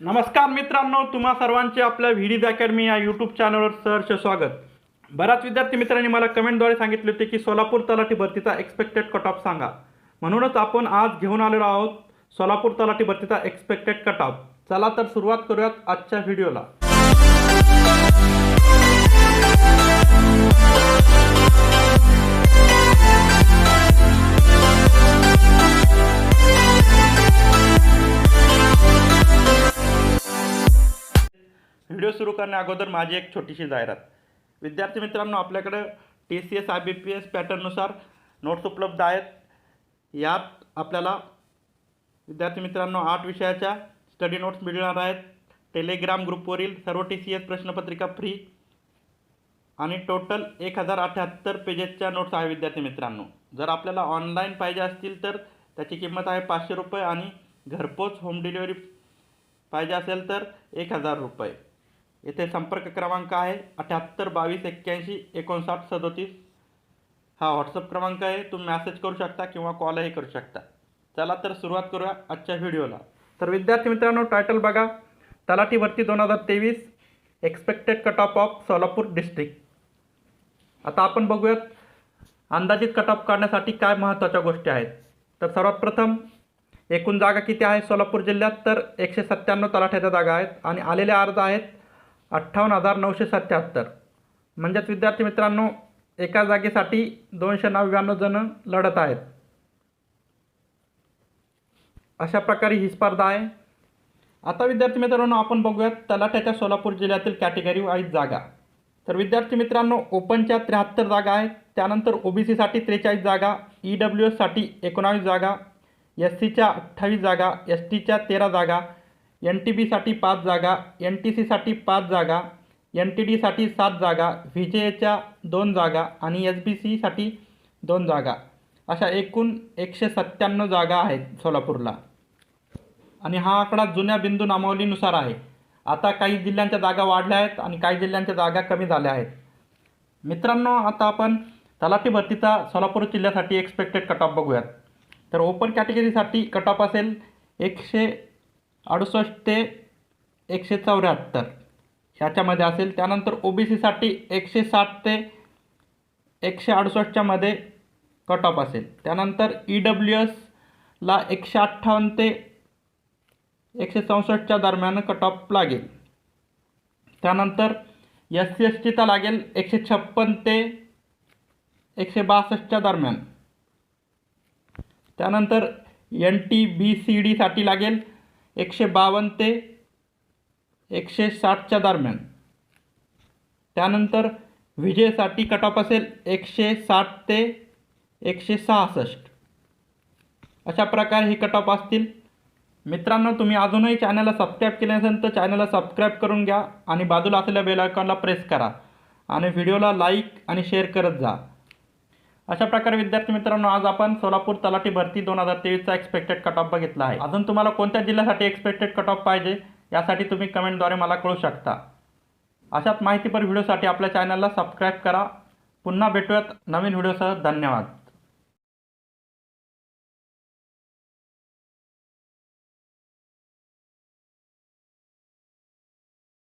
नमस्कार मित्रांनो तुम्हा सर्वांचे आपल्या व्हिडीज अकॅडमी या यूट्यूब चॅनलवर सहर्ष स्वागत. बऱ्याच विद्यार्थी मित्रांनी मला कमेंटद्वारे सांगितले होते की सोलापूर तलाठी भरतीचा एक्सपेक्टेड कट ऑफ सांगा. म्हणूनच आपण आज घेऊन आलेलो आहोत सोलापूर तलाठी भरतीचा एक्सपेक्टेड कट ऑफ चला तर सुरुवात करूयात आजच्या व्हिडिओला. व्हिडिओ सुरू करण्या अगोदर माझी एक छोटीशी जाहिरात. विद्यार्थी मित्रांनो आपल्याकडं T C S I B P S पॅटर्ननुसार notes उपलब्ध आहेत. यात आपल्याला विद्यार्थी मित्रांनो आठ विषयाच्या स्टडी नोट्स मिळणार आहेत. टेलिग्राम ग्रुपवरील सर्व टी सी एस प्रश्नपत्रिका फ्री आणि टोटल एक हजार अठ्याहत्तर पेजेसच्या नोट्स आहे विद्यार्थी मित्रांनो. जर आपल्याला ऑनलाईन पाहिजे असतील तर त्याची किंमत आहे पाचशे रुपये आणि घरपोच होम डिलिव्हरी पाहिजे असेल तर एक हजार रुपये. येथे संपर्क क्रमांक आहे अठ्याहत्तर बावीस एक्क्याऐंशी एकोणसाठ सदोतीस. हा व्हॉट्सअप क्रमांक आहे. तुम्ही मॅसेज करू शकता किंवा कॉलही करू शकता. चला तर सुरुवात करूया आजच्या व्हिडिओला. तर विद्यार्थी मित्रांनो टायटल बघा. तलाठी भरती दोन हजार तेवीस. Expected cut off of Solapur district आता आपण बघूयात अंदाजित कट ऑफ काढण्यासाठी काय महत्त्वाच्या गोष्टी आहेत. तर सर्वात प्रथम एकूण जागा किती आहे सोलापूर जिल्ह्यात? तर एकशे सत्त्याण्णव तलाठ्याच्या जागा आहेत आणि आलेले अर्ज आहेत अठ्ठावन्न हजार नऊशे सत्याहत्तर. म्हणजेच विद्यार्थी मित्रांनो एका जागेसाठी दोनशे नव्याण्णव जण लढत आहेत. अशा प्रकारे ही स्पर्धा आहे. आता विद्यार्थी मित्रांनो आपण बघूयात तलाठ्याच्या सोलापूर जिल्ह्यातील कॅटेगरी वाईज जागा. तर विद्यार्थी मित्रांनो ओपनच्या त्र्याहत्तर जागा आहेत. त्यानंतर ओबीसीसाठी त्रेचाळीस जागा ई डब्ल्यू एससाठी एकोणावीस जागा एस सीच्या अठ्ठावीस जागा एस टीच्या तेरा जागा एन टी बीसाठी पाच जागा एन टी सीसाठी पाच जागा एन टी डीसाठी सात जागा व्ही जे एच्या दोन जागा आणि एस बी सीसाठी दोन जागा. अशा एकूण एकशे सत्त्याण्णव जागा आहेत सोलापूरला. आणि हा आकडा जुन्या बिंदू नामावलीनुसार आहे. आता काही जिल्ह्यांच्या जागा वाढल्या आहेत आणि काही जिल्ह्यांच्या जागा कमी झाल्या आहेत. मित्रांनो आता आपण तलाठी भरतीचा सोलापूर जिल्ह्यासाठी एक्सपेक्टेड कट ऑफ बघूयात. तर ओपन कॅटेगरीसाठी कट ऑफ असेल एकशे अडुसष्ट ते एकशे चौऱ्याहत्तर. ह्याच्यामध्ये असेल. त्यानंतर ओ बी सीसाठी एकशे साठ ते एकशे अडुसष्टच्यामध्ये कट ऑफ असेल. त्यानंतर ई डब्ल्यू एसला एकशे अठ्ठावन्न ते एकशे चौसष्टच्या दरम्यान कट ऑफ लागेल. त्यानंतर एस सी एस टीचा लागेल एकशे छप्पन ते एकशे बासष्टच्या दरम्यान. त्यानंतर एन टी बी सी डीसाठी लागेल. एकशे बावन्न ते एकशे साठच्या दरम्यान. त्यानंतर विजेसाठी कट ऑफ असेल एकशे साठ ते एकशे सहासष्ट. अशा प्रकारे ही कट ऑफ असतील. मित्रांनो तुम्ही अजूनही चॅनलला सबस्क्राईब केले नसेल तर चॅनलला सबस्क्राईब करून घ्या आणि बाजूला असलेल्या बेल आयकॉनला प्रेस करा आणि व्हिडिओला लाईक आणि शेअर करत जा. अशा प्रकारे विद्यार्थी मित्रांनो आज आपण सोलापूर तलाठी भरती दोन हजार तेवीसचा एक्सपेक्टेड कट ऑफ बघितला आहे. अजून तुम्हाला कोणत्या जिल्ह्यासाठी एक्सपेक्टेड कट ऑफ पाहिजे यासाठी तुम्ही कमेंटद्वारे मला कळू शकता. अशाच माहितीपर व्हिडिओसाठी आपल्या चॅनलला सबस्क्राईब करा. पुन्हा भेटूयात नवीन व्हिडिओसह. धन्यवाद.